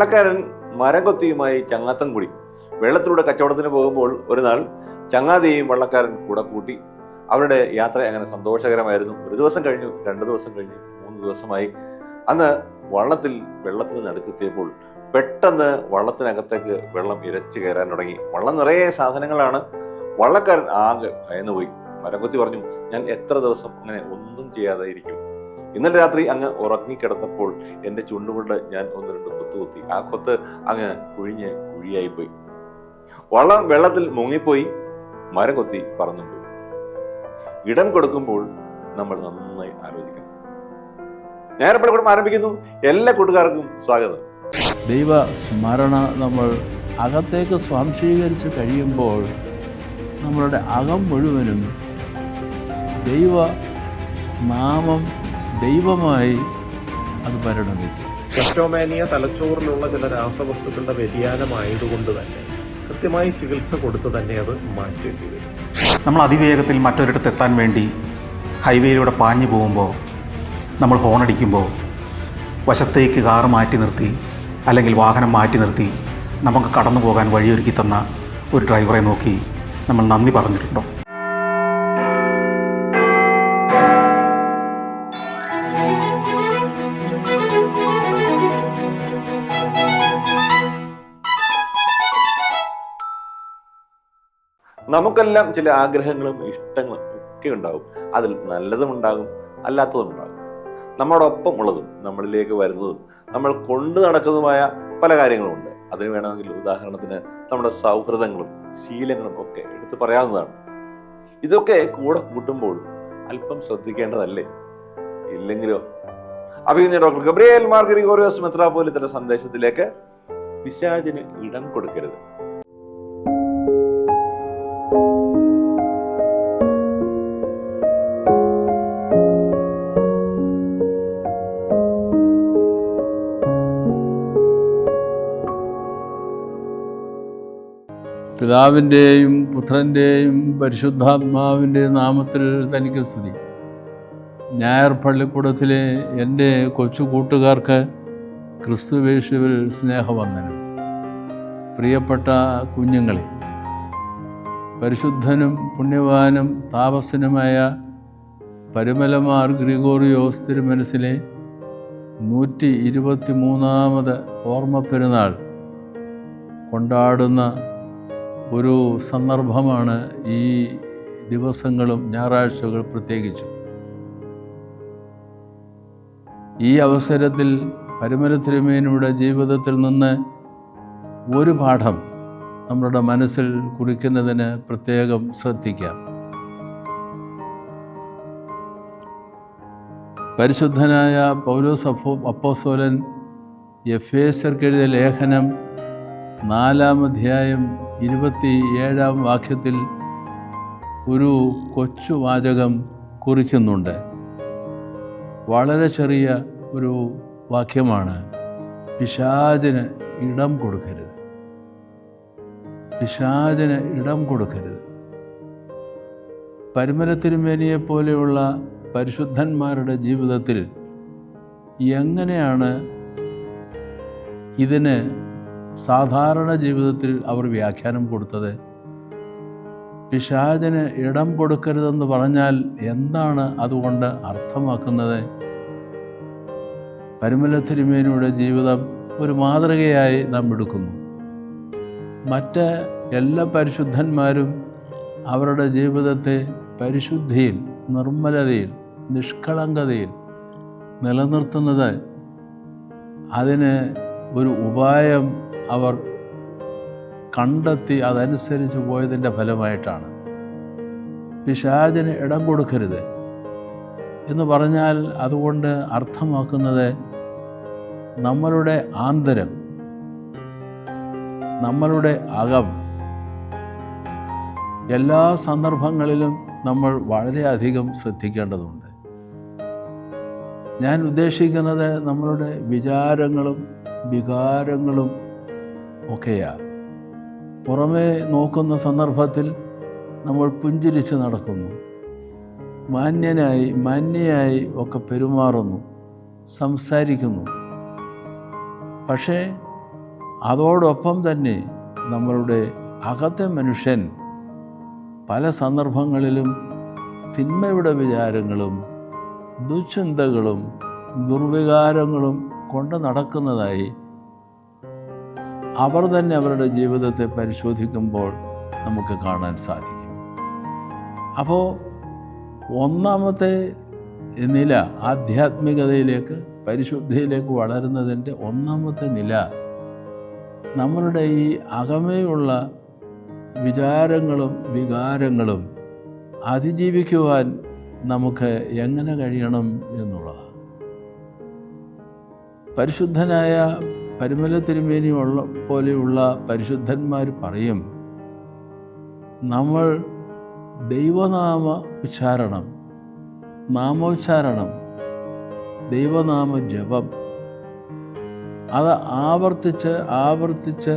വള്ളക്കാരൻ മരം കൊത്തിയുമായി ചങ്ങാത്തം കൂടി. വെള്ളത്തിലൂടെ കച്ചവടത്തിന് പോകുമ്പോൾ ഒരു നാൾ ചങ്ങാതിയെയും വള്ളക്കാരൻ കൂടെ കൂട്ടി. അവരുടെ യാത്ര അങ്ങനെ സന്തോഷകരമായിരുന്നു. ഒരു ദിവസം കഴിഞ്ഞു രണ്ട് ദിവസം കഴിഞ്ഞു മൂന്ന് ദിവസമായി. അന്ന് വള്ളത്തിൽ വെള്ളത്തിന് നടുക്കെത്തിയപ്പോൾ പെട്ടെന്ന് വള്ളത്തിനകത്തേക്ക് വെള്ളം ഇരച്ചു കയറാൻ തുടങ്ങി. വള്ളം നിറയെ സാധനങ്ങളാണ്. വള്ളക്കാരൻ ആകെ ഭയന്നുപോയി. മരംകൊത്തി പറഞ്ഞു ഞാൻ എത്ര ദിവസം അങ്ങനെ ഒന്നും ചെയ്യാതെ ഇരിക്കും. ഇന്നലെ രാത്രി അങ്ങ് ഉറങ്ങിക്കിടന്നപ്പോൾ എന്റെ ചുണ്ടുകൊണ്ട് ഞാൻ ഒന്ന് രണ്ട് കൊത്തു കുത്തി. ആ കൊത്ത് അങ്ങ് കുഴിഞ്ഞ് കുഴിയായിപ്പോയി. വള്ളം വെള്ളത്തിൽ മുങ്ങിപ്പോയി മരം കൊത്തി പറന്നുപോയി. ഇടം കൊടുക്കുമ്പോൾ നമ്മൾ നന്നായി ആലോചിക്കണം. ഞാനിപ്പോൾ ആരംഭിക്കുന്നു. എല്ലാ കൂട്ടുകാർക്കും സ്വാഗതം. ദൈവ സ്മരണ നമ്മൾ അകത്തേക്ക് സ്വാംശീകരിച്ച് കഴിയുമ്പോൾ നമ്മളുടെ അകം മുഴുവനും ദൈവ നാമം ദൈവമായി അത് പരിണമിക്കും ക്ലെപ്റ്റോമാനിയ തലച്ചോറിലുള്ള ചില രാസവസ്തുക്കളുടെ വ്യതിയാനമായതുകൊണ്ട് തന്നെ കൃത്യമായി ചികിത്സ കൊടുത്ത് തന്നെ അത് മാറ്റേണ്ടി വരും. നമ്മൾ അതിവേഗത്തിൽ മറ്റൊരിടത്ത് എത്താൻ വേണ്ടി ഹൈവേയിലൂടെ പാഞ്ഞു പോകുമ്പോൾ നമ്മൾ ഹോണടിക്കുമ്പോൾ വശത്തേക്ക് കാറ് മാറ്റി നിർത്തി അല്ലെങ്കിൽ വാഹനം മാറ്റി നിർത്തി നമുക്ക് കടന്നു പോകാൻ വഴിയൊരുക്കി തന്ന ഒരു ഡ്രൈവറെ നോക്കി നമ്മൾ നന്ദി പറഞ്ഞിട്ടുണ്ടോ? നമുക്കെല്ലാം ചില ആഗ്രഹങ്ങളും ഇഷ്ടങ്ങളും ഒക്കെ ഉണ്ടാകും അതിൽ നല്ലതും ഉണ്ടാകും അല്ലാത്തതും ഉണ്ടാകും. നമ്മളോടൊപ്പം ഉള്ളതും നമ്മളിലേക്ക് വരുന്നതും നമ്മൾ കൊണ്ടു നടക്കുന്നതുമായ പല കാര്യങ്ങളുമുണ്ട് അതിന് വേണമെങ്കിൽ ഉദാഹരണത്തിന് നമ്മുടെ സൗഹൃദങ്ങളും ശീലങ്ങളും ഒക്കെ എടുത്തു പറയാവുന്നതാണ്. ഇതൊക്കെ കൂടെ കൂട്ടുമ്പോൾ അല്പം ശ്രദ്ധിക്കേണ്ടതല്ലേ? ഇല്ലെങ്കിലോ? അഭിനയ ഡോക്ടർ ഗബ്രിയേൽ മാർഗരിഗോറിയോസ് മെത്രാപോലി തന്റെ സന്ദേശത്തിലേക്ക് പിശാചിന് ഇടം കൊടുക്കരുത്. പിതാവിന്റെയും പുത്രന്റെയും പരിശുദ്ധാത്മാവിന്റെയും നാമത്തിൽ തനിക്ക് സ്തുതി. ഞായർ പള്ളിക്കൂടത്തിലെ എന്റെ കൊച്ചു കൂട്ടുകാർക്ക് ക്രിസ്തുവേശുവിൽ സ്നേഹവന്ദനം. പ്രിയപ്പെട്ട കുഞ്ഞുങ്ങളെ പരിശുദ്ധനും പുണ്യവാനും താപസനുമായ പരുമലമാർ ഗ്രിഗോറിയോസ് തിരുമനസിലെ നൂറ്റി ഇരുപത്തി മൂന്നാമത് ഓർമ്മ പെരുന്നാൾ കൊണ്ടാടുന്ന ഒരു സന്ദർഭമാണ് ഈ ദിവസങ്ങളും ഞായറാഴ്ചകൾ പ്രത്യേകിച്ചും. ഈ അവസരത്തിൽ പരിമല തിരുമേനിയുടെ ജീവിതത്തിൽ നിന്ന് ഒരു പാഠം നമ്മുടെ മനസ്സിൽ കുറിക്കുന്നതിന് പ്രത്യേകം ശ്രദ്ധിക്കാം. പരിശുദ്ധനായ പൗലോസ് അഫോ അപ്പോസോലൻ എഫേസർക്കെഴുതിയ ലേഖനം നാലാം അധ്യായം ഇരുപത്തി ഏഴാം വാക്യത്തിൽ ഒരു കൊച്ചു വാചകം കുറിക്കുന്നുണ്ട്. വളരെ ചെറിയ ഒരു വാക്യമാണ്. പിശാചിന് ഇടം കൊടുക്കരുത്. പിശാചിന് ഇടം കൊടുക്കരുത്. പരിമലത്തിരുമേനിയെ പോലെയുള്ള പരിശുദ്ധന്മാരുടെ ജീവിതത്തിൽ എങ്ങനെയാണ് ഇതിന് സാധാരണ ജീവിതത്തിൽ അവർ വ്യാഖ്യാനം കൊടുത്തത് പിശാചിന് ഇടം കൊടുക്കരുതെന്ന് പറഞ്ഞാൽ എന്താണ് അതുകൊണ്ട് അർത്ഥമാക്കുന്നത്? പരിമല തിരുമേനിയുടെ ജീവിതം ഒരു മാതൃകയായി നാം എടുക്കുന്നു. മറ്റ് എല്ലാ പരിശുദ്ധന്മാരും അവരുടെ ജീവിതത്തെ പരിശുദ്ധിയിൽ നിർമ്മലതയിൽ നിഷ്കളങ്കതയിൽ നിലനിർത്തുന്നത് അതിന് ഒരു ഉപായം അവർ കണ്ടെത്തി അതനുസരിച്ച് പോയതിന്റെ ഫലമായിട്ടാണ്. പിശാചിന് ഇടം കൊടുക്കരുത് എന്ന് പറഞ്ഞാൽ അതുകൊണ്ട് അർത്ഥമാക്കുന്നത് നമ്മളുടെ ആന്തരം നമ്മളുടെ അകം. എല്ലാ സന്ദർഭങ്ങളിലും നമ്മൾ വളരെയധികം ശ്രദ്ധിക്കേണ്ടതുണ്ട്. ഞാൻ ഉദ്ദേശിക്കുന്നത് നമ്മളുടെ വിചാരങ്ങളും വികാരങ്ങളും ഒക്കെയാണ് പുറമേ നോക്കുന്ന സന്ദർഭത്തിൽ നമ്മൾ പുഞ്ചിരിച്ച് നടക്കുന്നു. മാന്യനായി മാന്യയായി ഒക്കെ പെരുമാറുന്നു സംസാരിക്കുന്നു. പക്ഷേ അതോടൊപ്പം തന്നെ നമ്മളുടെ അകത്തെ മനുഷ്യൻ പല സന്ദർഭങ്ങളിലും തിന്മയുടെ വിചാരങ്ങളും ദുശ്ചിന്തകളും ദുർവികാരങ്ങളും കൊണ്ട് നടക്കുന്നതായി അവർ തന്നെ അവരുടെ ജീവിതത്തെ പരിശോധിക്കുമ്പോൾ നമുക്ക് കാണാൻ സാധിക്കും. അപ്പോൾ ഒന്നാമത്തെ നില ആധ്യാത്മികതയിലേക്ക് പരിശുദ്ധിയിലേക്ക് വളരുന്നതിന്റെ ഒന്നാമത്തെ നില നമ്മളുടെ ഈ അകമേയുള്ള വിചാരങ്ങളും വികാരങ്ങളും അതിജീവിക്കുവാൻ നമുക്ക് എങ്ങനെ കഴിയണം എന്നുള്ളതാണ്. പരിശുദ്ധനായ പരിമല തിരുമേനിയുള്ള പോലെയുള്ള പരിശുദ്ധന്മാർ പറയും നമ്മൾ ദൈവനാമ ഉച്ചാരണം നാമോച്ചാരണം ദൈവനാമ ജപം അത് ആവർത്തിച്ച് ആവർത്തിച്ച്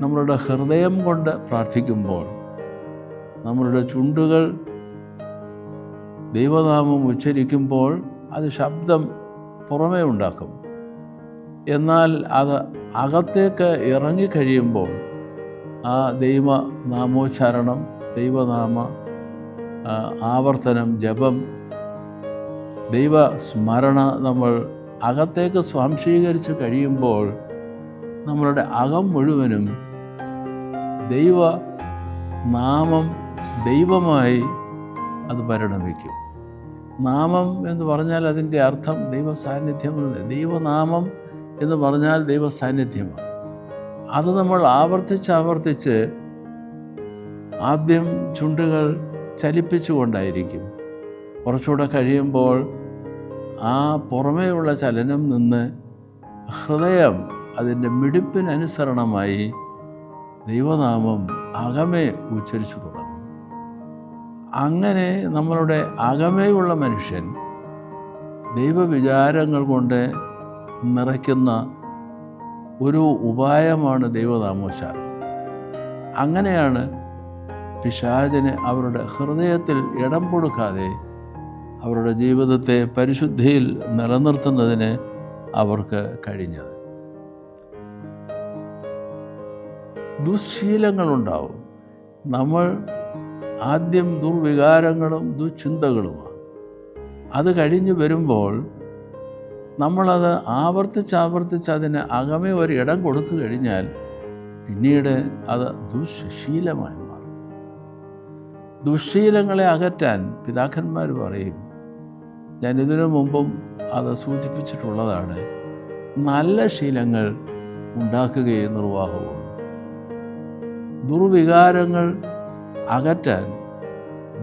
നമ്മളുടെ ഹൃദയം കൊണ്ട് പ്രാർത്ഥിക്കുമ്പോൾ നമ്മളുടെ ചുണ്ടുകൾ ദൈവനാമം ഉച്ചരിക്കുമ്പോൾ അത് ശബ്ദം പുറമേ ഉണ്ടാക്കും. എന്നാൽ അത് അകത്തേക്ക് ഇറങ്ങിക്കഴിയുമ്പോൾ ആ ദൈവ നാമോച്ചാരണം ദൈവനാമ ആവർത്തനം ജപം ദൈവ സ്മരണ നമ്മൾ അകത്തേക്ക് സ്വാംശീകരിച്ച് കഴിയുമ്പോൾ നമ്മളുടെ അകം മുഴുവനും ദൈവ നാമം ദൈവമായി അത് പരിണമിക്കും. നാമം എന്ന് പറഞ്ഞാൽ അതിന്റെ അർത്ഥം ദൈവ സാന്നിധ്യം ദൈവനാമം എന്ന് പറഞ്ഞാൽ ദൈവ സാന്നിധ്യമാണ് അത് നമ്മൾ ആവർത്തിച്ച് ആവർത്തിച്ച് ആദ്യം ചുണ്ടുകൾ ചലിപ്പിച്ചുകൊണ്ടായിരിക്കും. കുറച്ചുകൂടെ കഴിയുമ്പോൾ ആ പുറമേയുള്ള ചലനം നിന്ന് ഹൃദയം അതിന്റെ മിടിപ്പിനനുസരണമായി ദൈവനാമം അകമേ ഉച്ചരിച്ചു തുടങ്ങും. അങ്ങനെ നമ്മളുടെ അകമേയുള്ള മനുഷ്യൻ ദൈവവിചാരങ്ങൾ കൊണ്ട് നിറയ്ക്കുന്ന ഒരു ഉപായമാണ് ദൈവനാമോച്ചാരണം അങ്ങനെയാണ് പിശാചന് അവരുടെ ഹൃദയത്തിൽ ഇടം കൊടുക്കാതെ അവരുടെ ജീവിതത്തെ പരിശുദ്ധിയിൽ നിലനിർത്തുന്നതിന് അവർക്ക് കഴിഞ്ഞത്. ദുശ്ശീലങ്ങളുണ്ടാവും. നമ്മൾ ആദ്യം ദുർവികാരങ്ങളും ദുശ്ചിന്തകളുമാണ്. അത് കഴിഞ്ഞ് വരുമ്പോൾ നമ്മളത് ആവർത്തിച്ച് ആവർത്തിച്ച് അതിന് അകമേ ഒരു ഇടം കൊടുത്തു കഴിഞ്ഞാൽ പിന്നീട് അത് ദുശ്ശീലമായി മാറും. ദുശ്ശീലങ്ങളെ അകറ്റാൻ പിതാക്കന്മാർ പറയും ഞാൻ ഇതിനു മുമ്പും അത് സൂചിപ്പിച്ചിട്ടുള്ളതാണ്. നല്ല ശീലങ്ങൾ ഉണ്ടാക്കുകയും നിർവാഹവും ദുർവികാരങ്ങൾ അകറ്റാൻ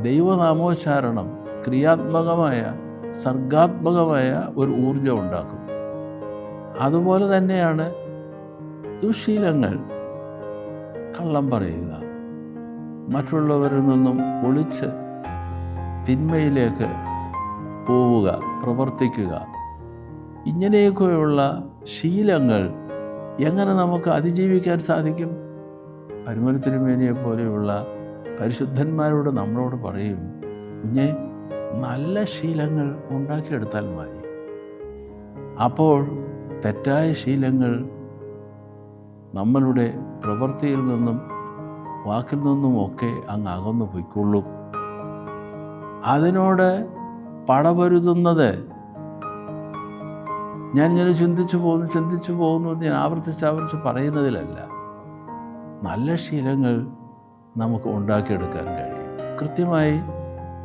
ദൈവനാമോച്ചാരണം ക്രിയാത്മകമായ സർഗാത്മകമായ ഒരു ഊർജം ഉണ്ടാക്കും. അതുപോലെ തന്നെയാണ് ദുശീലങ്ങൾ. കള്ളം പറയുക. മറ്റുള്ളവരിൽ നിന്നും ഒളിച്ച് തിന്മയിലേക്ക് പോവുക പ്രവർത്തിക്കുക. ഇങ്ങനെയൊക്കെയുള്ള ശീലങ്ങൾ എങ്ങനെ നമുക്ക് അതിജീവിക്കാൻ സാധിക്കും? പരുമല തിരുമേനിയെ പോലെയുള്ള പരിശുദ്ധന്മാരോട് നമ്മളോട് പറയും കുഞ്ഞെ നല്ല ശീലങ്ങൾ ഉണ്ടാക്കിയെടുത്താൽ മതി. അപ്പോൾ തെറ്റായ ശീലങ്ങൾ നമ്മളുടെ പ്രവൃത്തിയിൽ നിന്നും വാക്കിൽ നിന്നും നിന്നുമൊക്കെ അങ്ങ് അകന്നു പോയിക്കൊള്ളും. അതിനോട് പടപൊരുതുന്നത് ഞാനിങ്ങനെ ചിന്തിച്ചു പോകുന്നു ചിന്തിച്ചു പോകുന്നു എന്ന് ഞാൻ ആവർത്തിച്ച് ആവർത്തിച്ച് പറയുന്നതിലല്ല. നല്ല ശീലങ്ങൾ നമുക്ക് ഉണ്ടാക്കിയെടുക്കാൻ കഴിയും. കൃത്യമായി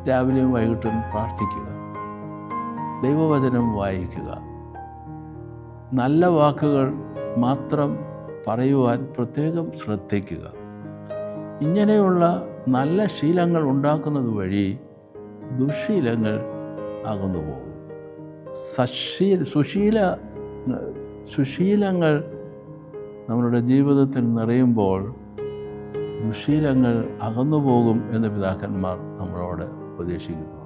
രാവിലെയും വൈകിട്ടും പ്രാർത്ഥിക്കുക. ദൈവവചനം വായിക്കുക. നല്ല വാക്കുകൾ മാത്രം പറയുവാൻ പ്രത്യേകം ശ്രദ്ധിക്കുക. ഇങ്ങനെയുള്ള നല്ല ശീലങ്ങൾ ഉണ്ടാക്കുന്നത് വഴി ദുശീലങ്ങൾ അകന്നു പോകും സശീല സുശീല സുശീലങ്ങൾ നമ്മുടെ ജീവിതത്തിൽ നിറയുമ്പോൾ ദുശീലങ്ങൾ അകന്നു പോകും എന്ന് പിതാക്കന്മാർ നമ്മളോട് 我认识一个。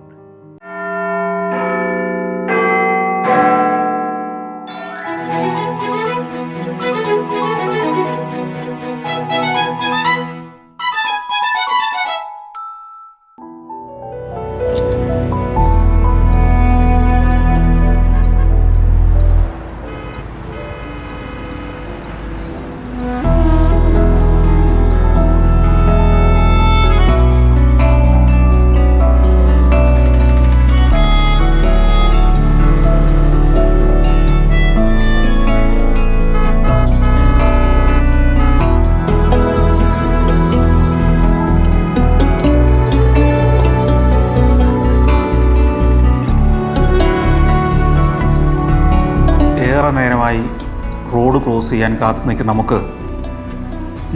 ക്രോസ് ചെയ്യാൻ കാത്തു നിൽക്കുന്ന നമുക്ക്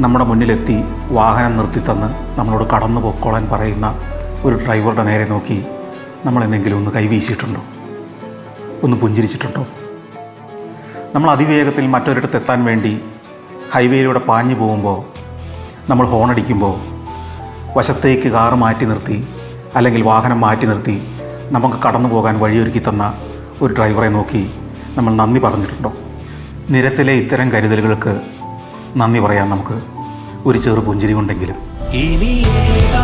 നമ്മുടെ മുന്നിലെത്തി വാഹനം നിർത്തിത്തന്ന് നമ്മളോട് കടന്നു പൊക്കോളാൻ പറയുന്ന ഒരു ഡ്രൈവറുടെ നേരെ നോക്കി നമ്മളെന്തെങ്കിലും ഒന്ന് കൈവീശിയിട്ടുണ്ടോ? ഒന്ന് പുഞ്ചിരിച്ചിട്ടുണ്ടോ? നമ്മൾ അതിവേഗത്തിൽ മറ്റൊരിടത്ത് എത്താൻ വേണ്ടി ഹൈവേയിലൂടെ പാഞ്ഞു പോകുമ്പോൾ നമ്മൾ ഹോണടിക്കുമ്പോൾ വശത്തേക്ക് കാറ് മാറ്റി നിർത്തി അല്ലെങ്കിൽ വാഹനം മാറ്റി നിർത്തി നമുക്ക് കടന്നു പോകാൻ വഴിയൊരുക്കി തന്ന ഒരു ഡ്രൈവറെ നോക്കി നമ്മൾ നന്ദി പറഞ്ഞിട്ടുണ്ടോ? നിരത്തിലെ ഇത്തരം കരുതലുകൾക്ക് നന്ദി പറയാം നമുക്ക് ഒരു ചെറു പുഞ്ചിരി കൊണ്ടെങ്കിലും ഇനിയേതാ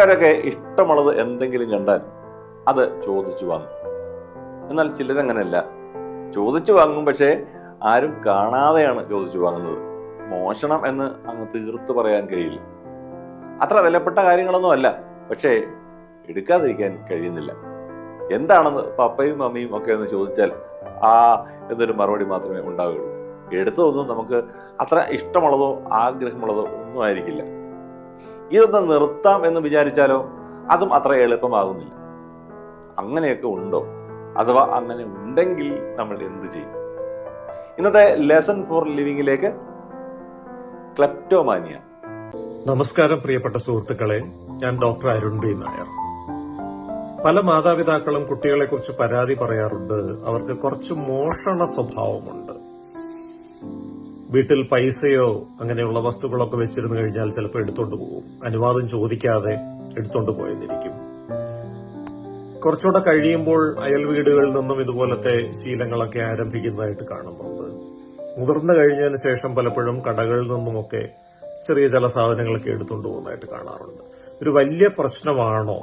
കൂട്ടുകാരൊക്കെ ഇഷ്ടമുള്ളത് എന്തെങ്കിലും കണ്ടാൽ അത് ചോദിച്ചു വാങ്ങും. എന്നാൽ ചിലരങ്ങനെയല്ല. ചോദിച്ചു വാങ്ങും പക്ഷേ ആരും കാണാതെയാണ് ചോദിച്ചു വാങ്ങുന്നത്. മോഷണം എന്ന് അങ്ങ് തീർത്ത് പറയാൻ കഴിയില്ല. അത്ര വിലപ്പെട്ട കാര്യങ്ങളൊന്നും അല്ല. പക്ഷേ എടുക്കാതിരിക്കാൻ കഴിയുന്നില്ല. എന്താണെന്ന് പപ്പയും മമ്മിയും ഒക്കെ എന്ന് ചോദിച്ചാൽ ആ എന്നൊരു മറുപടി മാത്രമേ ഉണ്ടാവുകയുള്ളൂ. എടുത്തതൊന്നും നമുക്ക് അത്ര ഇഷ്ടമുള്ളതോ ആഗ്രഹമുള്ളതോ ഒന്നും ആയിരിക്കില്ല. ഇതൊന്ന് നിർത്താം എന്ന് വിചാരിച്ചാലോ? അതും അത്ര എളുപ്പമാകുന്നില്ല. അങ്ങനെയൊക്കെ ഉണ്ടോ? അഥവാ അങ്ങനെ ഉണ്ടെങ്കിൽ നമ്മൾ എന്ത് ചെയ്യും? ഇന്നത്തെ ലെസൺ ഫോർ ലിവിംഗിലേക്ക് ക്ലെപ്റ്റോമാനിയ. നമസ്കാരം പ്രിയപ്പെട്ട സുഹൃത്തുക്കളെ. ഞാൻ ഡോക്ടർ അരുൺ ബി നായർ. പല മാതാപിതാക്കളും കുട്ടികളെ കുറിച്ച് പരാതി പറയാറുണ്ട്. അവർക്ക് കുറച്ച് മോഷണ സ്വഭാവമുണ്ട്. വീട്ടിൽ പൈസയോ അങ്ങനെയുള്ള വസ്തുക്കളൊക്കെ വെച്ചിരുന്നു കഴിഞ്ഞാൽ ചിലപ്പോൾ എടുത്തോണ്ട് പോകും. അനുവാദം ചോദിക്കാതെ എടുത്തോണ്ട് പോയെന്നിരിക്കും. കുറച്ചുകൂടെ കഴിയുമ്പോൾ അയൽ വീടുകളിൽ നിന്നും ഇതുപോലത്തെ ശീലങ്ങളൊക്കെ ആരംഭിക്കുന്നതായിട്ട് കാണുന്നുണ്ട്. മുതിർന്നു കഴിഞ്ഞതിന് ശേഷം പലപ്പോഴും കടകളിൽ നിന്നുമൊക്കെ ചെറിയ ചില സാധനങ്ങളൊക്കെ എടുത്തുകൊണ്ട് പോകുന്നതായിട്ട് കാണാറുണ്ട്. ഒരു വലിയ പ്രശ്നമാണോ?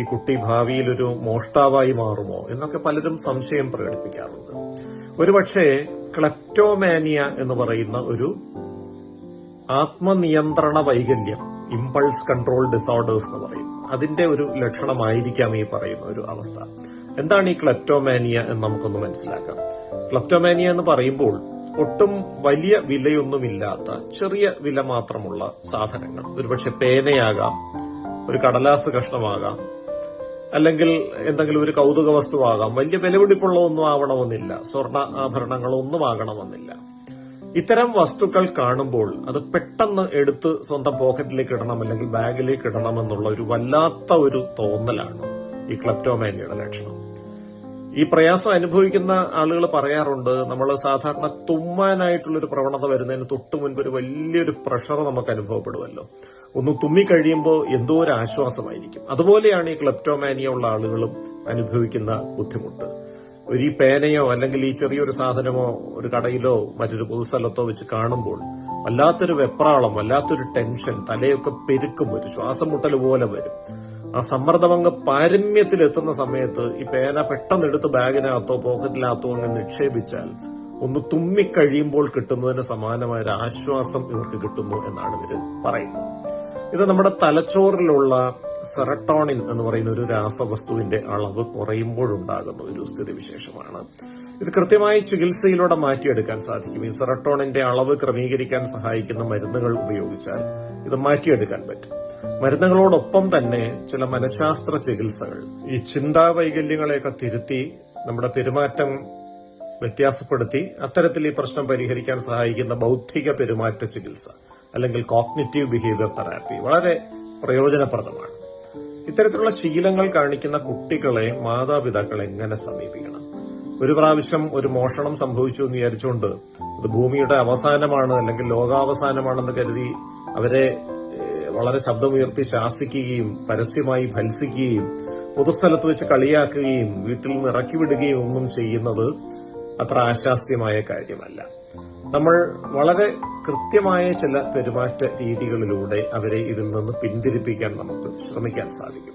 ഈ കുട്ടി ഭാവിയിൽ ഒരു മോഷ്ടാവായി മാറുമോ? എന്നൊക്കെ പലരും സംശയം പ്രകടിപ്പിക്കാറുണ്ട്. ഒരുപക്ഷെ ക്ലപ്റ്റോമാനിയ എന്ന് പറയുന്ന ഒരു ആത്മനിയന്ത്രണ വൈകല്യം ഇമ്പൾസ് കൺട്രോൾ ഡിസോർഡേഴ്സ് എന്ന് പറയും. അതിന്റെ ഒരു ലക്ഷണമായിരിക്കാം ഈ പറയുന്ന ഒരു അവസ്ഥ. എന്താണ് ഈ ക്ലപ്റ്റോമാനിയ എന്ന് നമുക്കൊന്ന് മനസ്സിലാക്കാം. ക്ലപ്റ്റോമാനിയ എന്ന് പറയുമ്പോൾ ഒട്ടും വലിയ വിലയൊന്നുമില്ലാത്ത ചെറിയ വില മാത്രമുള്ള സാധനങ്ങൾ. ഒരുപക്ഷെ പേനയാകാം ഒരു കടലാസ് കഷ്ണമാകാം അല്ലെങ്കിൽ എന്തെങ്കിലും ഒരു കൗതുക വസ്തുവാകാം. വലിയ വിലപിടിപ്പുള്ള ഒന്നും ആവണമെന്നില്ല. സ്വർണ ആഭരണങ്ങളോ ഒന്നും ആകണമെന്നില്ല. ഇത്തരം വസ്തുക്കൾ കാണുമ്പോൾ അത് പെട്ടെന്ന് എടുത്ത് സ്വന്തം പോക്കറ്റിലേക്ക് ഇടണം അല്ലെങ്കിൽ ബാഗിലേക്ക് ഇടണം എന്നുള്ള ഒരു വല്ലാത്ത ഒരു തോന്നലാണ് ഈ ക്ലപ്റ്റോമാനിയുടെ ലക്ഷണം. ഈ പ്രയാസം അനുഭവിക്കുന്ന ആളുകൾ പറയാറുണ്ട് നമ്മൾ സാധാരണ തുമ്മാനായിട്ടുള്ള ഒരു പ്രവണത വരുന്നതിന് തൊട്ട് മുൻപ് ഒരു വലിയൊരു പ്രഷർ നമുക്ക് അനുഭവപ്പെടുമല്ലോ. ഒന്ന് തുമ്മി കഴിയുമ്പോൾ എന്തോ ഒരു ആശ്വാസമായിരിക്കും. അതുപോലെയാണ് ഈ ക്ലെപ്റ്റോമാനിയ ഉള്ള ആളുകളും അനുഭവിക്കുന്ന ബുദ്ധിമുട്ട്. ഒരു ഈ പേനയോ അല്ലെങ്കിൽ ഈ ചെറിയൊരു സാധനമോ ഒരു കടയിലോ മറ്റൊരു പൊതുസ്ഥലത്തോ വെച്ച് കാണുമ്പോൾ വല്ലാത്തൊരു വെപ്രാളം വല്ലാത്തൊരു ടെൻഷൻ തലയൊക്കെ പെരുക്കും ഒരു ശ്വാസം മുട്ടൽ പോലെ വരും. ആ സമ്മർദ്ദം അങ്ങ് പാരമ്യത്തിൽ എത്തുന്ന സമയത്ത് ഈ പേന പെട്ടെന്ന് എടുത്ത് ബാഗിനകത്തോ പോക്കറ്റിനകത്തോ അങ്ങ് നിക്ഷേപിച്ചാൽ ഒന്ന് തുമ്മിക്കഴിയുമ്പോൾ കിട്ടുന്നതിന് സമാനമായ ഒരു ആശ്വാസം ഇവർക്ക് കിട്ടുന്നു എന്നാണ് ഇവർ പറയുന്നത്. ഇത് നമ്മുടെ തലച്ചോറിലുള്ള സെറട്ടോണിൻ എന്ന് പറയുന്ന ഒരു രാസവസ്തുവിന്റെ അളവ് കുറയുമ്പോഴുണ്ടാകുന്ന ഒരു സ്ഥിതിവിശേഷമാണ്. ഇത് കൃത്യമായി ചികിത്സയിലൂടെ മാറ്റിയെടുക്കാൻ സാധിക്കും. ഈ സെറട്ടോണിന്റെ അളവ് ക്രമീകരിക്കാൻ സഹായിക്കുന്ന മരുന്നുകൾ ഉപയോഗിച്ചാൽ ഇത് മാറ്റിയെടുക്കാൻ പറ്റും. മരുന്നുകളോടൊപ്പം തന്നെ ചില മനഃശാസ്ത്ര ചികിത്സകൾ. ഈ ചിന്താ വൈകല്യങ്ങളെയൊക്കെ തിരുത്തി നമ്മുടെ പെരുമാറ്റം വ്യത്യാസപ്പെടുത്തി അത്തരത്തിൽ ഈ പ്രശ്നം പരിഹരിക്കാൻ സഹായിക്കുന്ന ബൗദ്ധിക പെരുമാറ്റ ചികിത്സ. അല്ലെങ്കിൽ കോഗ്നിറ്റീവ് ബിഹേവിയർ തെറാപ്പി വളരെ പ്രയോജനപ്രദമാണ്. ഇത്തരത്തിലുള്ള ശീലങ്ങൾ കാണിക്കുന്ന കുട്ടികളെ മാതാപിതാക്കൾ എങ്ങനെ സമീപിക്കണം? ഒരു പ്രാവശ്യം ഒരു മോഷണം സംഭവിച്ചു എന്ന് വിചാരിച്ചുകൊണ്ട് അത് ഭൂമിയുടെ അവസാനമാണ് അല്ലെങ്കിൽ ലോകാവസാനമാണെന്ന് കരുതി അവരെ വളരെ ശബ്ദമുയർത്തി ശാസിക്കുകയും പരസ്യമായി ഭത്സിക്കുകയും പൊതുസ്ഥലത്ത് വെച്ച് കളിയാക്കുകയും വീട്ടിൽ നിന്ന് ഇറക്കി വിടുകയും ഒന്നും ചെയ്യുന്നത് അത്ര ആശാസ്യമായ കാര്യമല്ല. നമ്മൾ വളരെ കൃത്യമായ ചില പെരുമാറ്റ രീതികളിലൂടെ അവരെ ഇതിൽ നിന്ന് പിന്തിരിപ്പിക്കാൻ നമുക്ക് ശ്രമിക്കാൻ സാധിക്കും.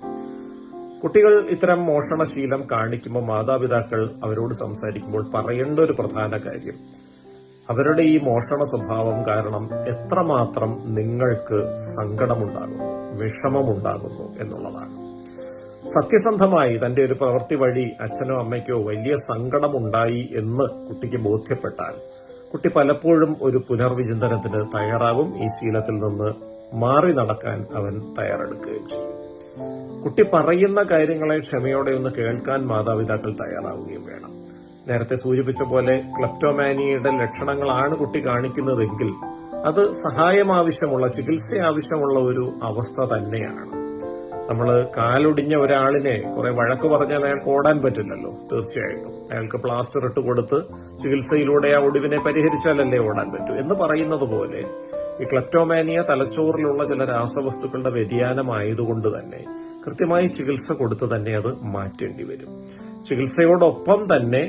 കുട്ടികൾ ഇത്തരം മോഷണശീലം കാണിക്കുമ്പോൾ മാതാപിതാക്കൾ അവരോട് സംസാരിക്കുമ്പോൾ പറയേണ്ട ഒരു പ്രധാന കാര്യം അവരുടെ ഈ മോഷണ സ്വഭാവം കാരണം എത്രമാത്രം നിങ്ങൾക്ക് സങ്കടമുണ്ടാകുന്നു വിഷമമുണ്ടാകുന്നു എന്നുള്ളതാണ്. സത്യസന്ധമായി തന്റെ ഒരു പ്രവൃത്തി വഴി അച്ഛനോ അമ്മയ്ക്കോ വലിയ സങ്കടമുണ്ടായി എന്ന് കുട്ടിക്ക് ബോധ്യപ്പെട്ടാൽ കുട്ടി പലപ്പോഴും ഒരു പുനർവിചിന്തനത്തിന് തയ്യാറാകും. ഈ ശീലത്തിൽ നിന്ന് മാറി നടക്കാൻ അവൻ തയ്യാറെടുക്കുകയും ചെയ്യും. കുട്ടി പറയുന്ന കാര്യങ്ങളെ ക്ഷമയോടെ ഒന്ന് കേൾക്കാൻ മാതാപിതാക്കൾ തയ്യാറാവുകയും വേണം. നേരത്തെ സൂചിപ്പിച്ച പോലെ ക്ലപ്റ്റോമാനിയുടെ ലക്ഷണങ്ങളാണ് കുട്ടി കാണിക്കുന്നതെങ്കിൽ അത് സഹായം ആവശ്യമുള്ള ചികിത്സ ആവശ്യമുള്ള ഒരു അവസ്ഥ തന്നെയാണ്. നമ്മൾ കാലൊടിഞ്ഞ ഒരാളിനെ കുറെ വഴക്ക് പറഞ്ഞാൽ അയാൾക്ക് ഓടാൻ പറ്റില്ലല്ലോ തീർച്ചയായിട്ടും. അയാൾക്ക് പ്ലാസ്റ്റർ ഇട്ട് കൊടുത്ത് ചികിത്സയിലൂടെ ആ ഒടിവിനെ പരിഹരിച്ചാലല്ലേ ഓടാൻ പറ്റൂ എന്ന് പറയുന്നത് പോലെ ഈ ക്ലപ്റ്റോമാനിയ തലച്ചോറിലുള്ള ചില രാസവസ്തുക്കളുടെ വ്യതിയാനമായതുകൊണ്ട് തന്നെ കൃത്യമായി ചികിത്സ കൊടുത്ത് തന്നെ അത് മാറ്റേണ്ടി വരും. ചികിത്സയോടൊപ്പം തന്നെ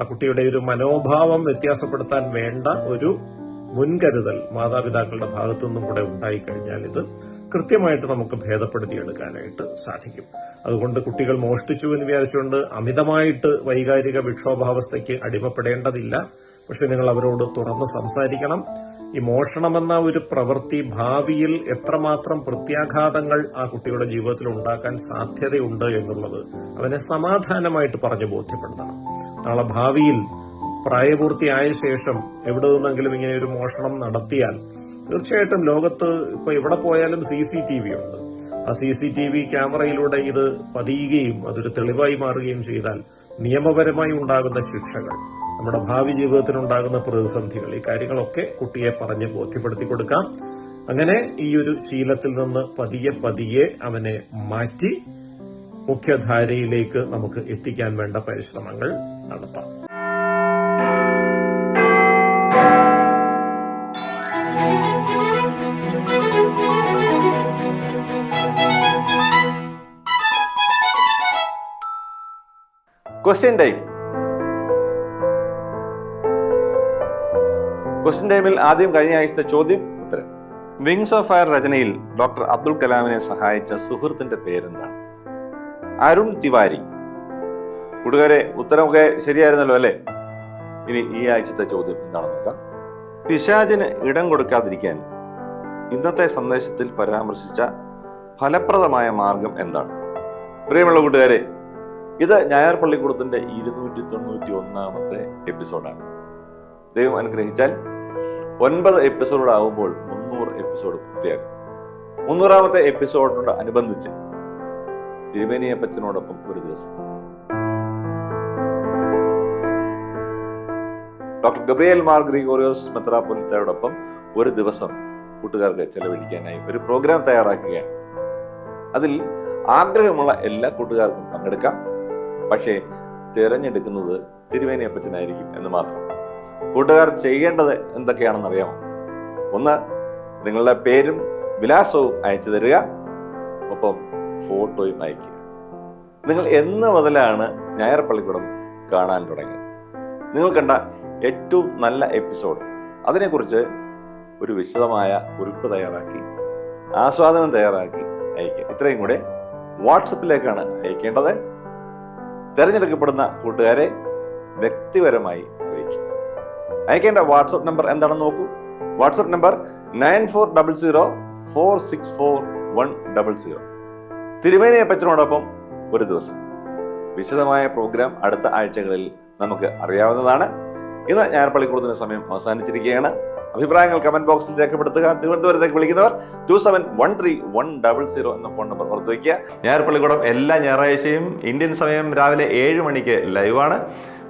ആ കുട്ടിയുടെ ഒരു മനോഭാവം വ്യത്യാസപ്പെടുത്താൻ വേണ്ട ഒരു മുൻകരുതൽ മാതാപിതാക്കളുടെ ഭാഗത്തു നിന്നും കൂടെ ഉണ്ടായിക്കഴിഞ്ഞാൽ ഇത് കൃത്യമായിട്ട് നമുക്ക് ഭേദപ്പെടുത്തി എടുക്കാനായിട്ട് സാധിക്കും. അതുകൊണ്ട് കുട്ടികൾ മോഷ്ടിച്ചു എന്ന് വിചാരിച്ചുകൊണ്ട് അമിതമായിട്ട് വൈകാരിക വിക്ഷോഭാവസ്ഥയ്ക്ക് അടിമപ്പെടേണ്ടതില്ല. പക്ഷെ നിങ്ങൾ അവരോട് തുറന്ന് സംസാരിക്കണം. ഈ മോഷണമെന്ന ഒരു പ്രവൃത്തി ഭാവിയിൽ എത്രമാത്രം പ്രത്യാഘാതങ്ങൾ ആ കുട്ടിയുടെ ജീവിതത്തിൽ ഉണ്ടാക്കാൻ സാധ്യതയുണ്ട് എന്നുള്ളത് അവനെ സമാധാനമായിട്ട് പറഞ്ഞു ബോധ്യപ്പെടുത്തണം. നാളെ ഭാവിയിൽ പ്രായപൂർത്തിയായ ശേഷം എവിടെ നിന്നെങ്കിലും ഇങ്ങനെ ഒരു മോഷണം നടത്തിയാൽ തീർച്ചയായിട്ടും ലോകത്ത് ഇപ്പൊ എവിടെ പോയാലും സി സി ടി വി ഉണ്ട്. ആ സി സി ടി വി ക്യാമറയിലൂടെ ഇത് പതിയുകയും അതൊരു തെളിവായി മാറുകയും ചെയ്താൽ നിയമപരമായി ഉണ്ടാകുന്ന ശിക്ഷകൾ നമ്മുടെ ഭാവി ജീവിതത്തിനുണ്ടാകുന്ന പ്രതിസന്ധികൾ ഈ കാര്യങ്ങളൊക്കെ കുട്ടിയെ പറഞ്ഞ് ബോധ്യപ്പെടുത്തി കൊടുക്കാം. അങ്ങനെ ഈ ഒരു ശീലത്തിൽ നിന്ന് പതിയെ പതിയെ അവനെ മാറ്റി മുഖ്യധാരയിലേക്ക് നമുക്ക് എത്തിക്കാൻ വേണ്ട പരിശ്രമങ്ങൾ നടത്താം. ക്വസ്റ്റ്യൻ ടൈം ക്വസ്റ്റ്യൻ ടൈമിൽ ആദ്യം കഴിഞ്ഞ ആഴ്ചത്തെ ചോദ്യം ഉത്തരം. വിങ്സ് ഓഫ് ഫയർ രചനയിൽ ഡോക്ടർ അബ്ദുൽ കലാമിനെ സഹായിച്ച സുഹൃത്തിന്റെ പേരെന്താണ്? അരുൺ തിവാരി. കൂട്ടുകാരെ ഉത്തരമൊക്കെ ശരിയായിരുന്നല്ലോ അല്ലേ? ഇനി ഈ ആഴ്ചത്തെ ചോദ്യം എന്താണെന്ന് നോക്കാം. പിശാചിന് ഇടം കൊടുക്കാതിരിക്കാൻ ഇന്നത്തെ സന്ദേശത്തിൽ പരാമർശിച്ച ഫലപ്രദമായ മാർഗം എന്താണ്? പ്രിയമുള്ള കൂട്ടുകാരെ ഇത് ഞായർ പള്ളിക്കൂടത്തിന്റെ ഇരുന്നൂറ്റി തൊണ്ണൂറ്റി ഒന്നാമത്തെ എപ്പിസോഡാണ്. ദൈവം അനുഗ്രഹിച്ചാൽ ഒൻപത് എപ്പിസോഡാകുമ്പോൾ മുന്നൂറ് എപ്പിസോഡ് പൂർത്തിയാകും. മുന്നൂറാമത്തെ എപ്പിസോഡിനോട് അനുബന്ധിച്ച് തിരുമേനിയപ്പച്ചനോടൊപ്പം ഒരു ദിവസം. ഡോക്ടർ ഗബ്രിയേൽ മാർ ഗ്രിഗോറിയോസ് മെത്രാപ്പൊലിത്തയോടൊപ്പം ഒരു ദിവസം കൂട്ടുകാർക്ക് ചെലവഴിക്കാനായി ഒരു പ്രോഗ്രാം തയ്യാറാക്കുകയാണ്. അതിൽ ആഗ്രഹമുള്ള എല്ലാ കൂട്ടുകാർക്കും പങ്കെടുക്കാം. പക്ഷേ തിരഞ്ഞെടുക്കുന്നത് തിരുവേനിയപ്പച്ചനായിരിക്കും എന്ന് മാത്രം. കൂട്ടുകാർ ചെയ്യേണ്ടത് എന്തൊക്കെയാണെന്ന് അറിയാമോ? ഒന്ന് നിങ്ങളുടെ പേരും വിലാസവും അയച്ചു തരിക ഒപ്പം ഫോട്ടോയും അയക്കുക. നിങ്ങൾ എന്ന് മുതലാണ് ഞായർ പള്ളിക്കൂടം കാണാൻ തുടങ്ങിയത്. നിങ്ങൾ കണ്ട ഏറ്റവും നല്ല എപ്പിസോഡ്. അതിനെക്കുറിച്ച് ഒരു വിശദമായ കുറിപ്പ് തയ്യാറാക്കി ആസ്വാദനം തയ്യാറാക്കി അയക്കുക. ഇത്രയും കൂടെ വാട്സപ്പിലേക്കാണ് അയക്കേണ്ടത്. തിരഞ്ഞെടുക്കപ്പെടുന്ന കൂട്ടുകാരെ വ്യക്തിപരമായി അറിയിക്കും. അയക്കേണ്ട വാട്സപ്പ് നമ്പർ എന്താണെന്ന് നോക്കൂ. WhatsApp number nine four double zero four six four one double zero. തിരുമേനിയപ്പച്ചനോടൊപ്പം ഒരു ദിവസം. വിശദമായ പ്രോഗ്രാം അടുത്ത ആഴ്ചകളിൽ നമുക്ക് അറിയാവുന്നതാണ്. ഇന്ന് ഞായർപ്പള്ളിക്കൂടുതലിന് സമയം അവസാനിച്ചിരിക്കുകയാണ്. അഭിപ്രായങ്ങൾ കമന്റ് ബോക്സിൽ രേഖപ്പെടുത്തുക. തിരുവനന്തപുരത്തേക്ക് വിളിക്കുന്നവർ two seven one three one double zero എന്ന ഫോൺ നമ്പർ ഓർത്ത് വയ്ക്കുക ഞായർപ്പള്ളിക്കൂടം എല്ലാ ഞായറാഴ്ചയും ഇന്ത്യൻ സമയം രാവിലെ ഏഴ് മണിക്ക് ലൈവാണ്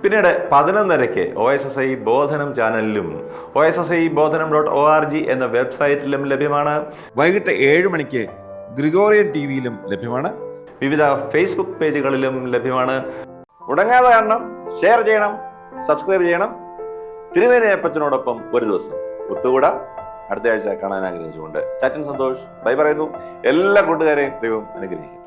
പിന്നീട് പതിനൊന്നരയ്ക്ക് O S S I Bodhanam ചാനലിലും O S S I Bodhanam dot O R G എന്ന വെബ്സൈറ്റിലും ലഭ്യമാണ്. വൈകിട്ട് ഏഴ് മണിക്ക് ഗ്രിഗോറിയൻ ടി വിയിലും ലഭ്യമാണ്. വിവിധ ഫേസ്ബുക്ക് പേജുകളിലും ലഭ്യമാണ്. മുടങ്ങാതെ കാണണം ഷെയർ ചെയ്യണം സബ്സ്ക്രൈബ് ചെയ്യണം. തിരുവേനയപ്പച്ചനോടൊപ്പം ഒരു ദിവസം. ഒത്തുകൂട അടുത്ത ആഴ്ച കാണാൻ ആഗ്രഹിച്ചുകൊണ്ട് ചാച്ചൻ സന്തോഷ് ബൈ പറയുന്നു എല്ലാ കൂട്ടുകാരെയും ദൈവം അനുഗ്രഹിക്കും